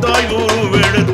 தாய் உருவெடுத்து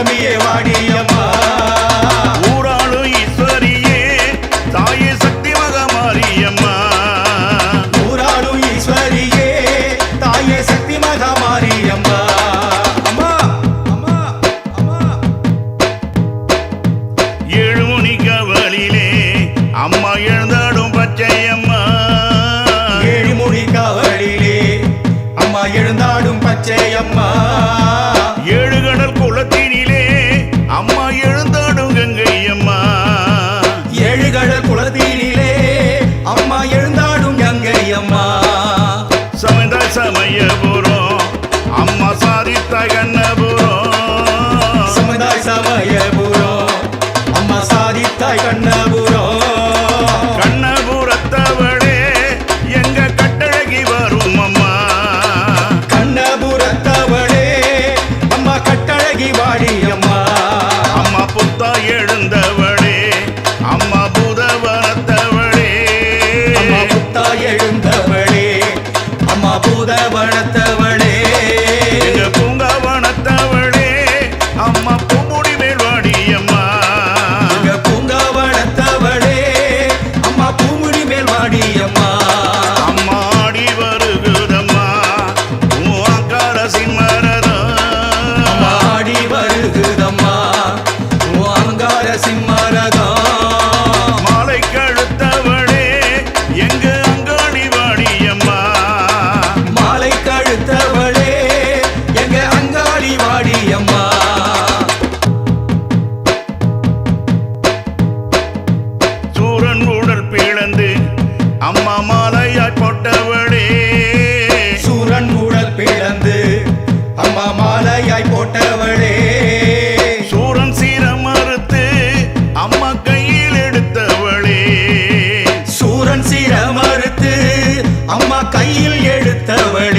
கூட்டமியே வாடியம்மா தாய் கண்ணபு மாலையாய் போட்டவளே. சூரன் உடல் பிளந்து அம்மா மாலையாய் போட்டவளே. சூரன் சீரமறுத்து அம்மா கையில் எடுத்தவளே. சூரன் சீரமறுத்து அம்மா கையில் எடுத்தவள்.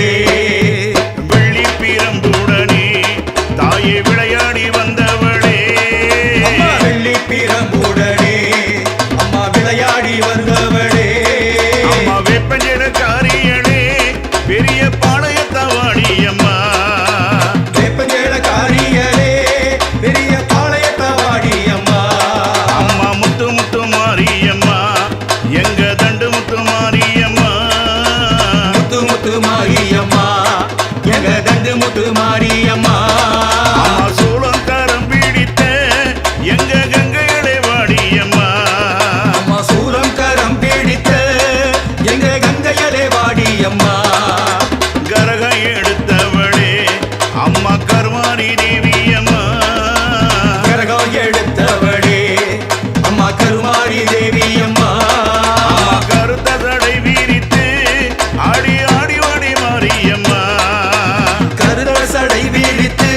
கடை விரித்து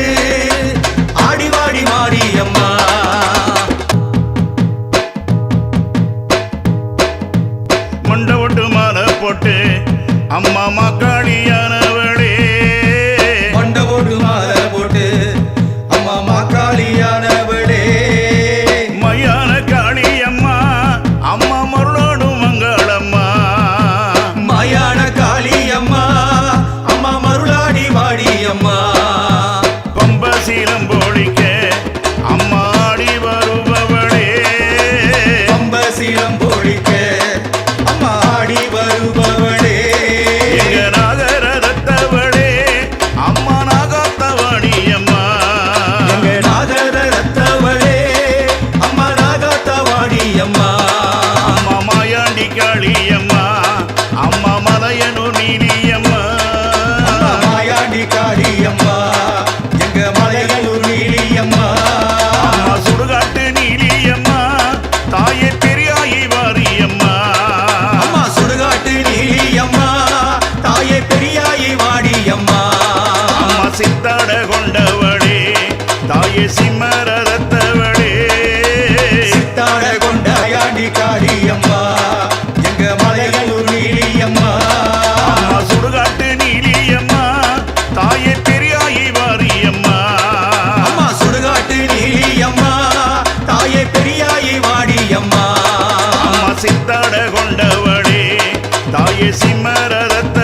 ஆடிவாடி மாரியம்மா. சித்தாட கொண்டவளே. தாயே சிம்மரதத்தை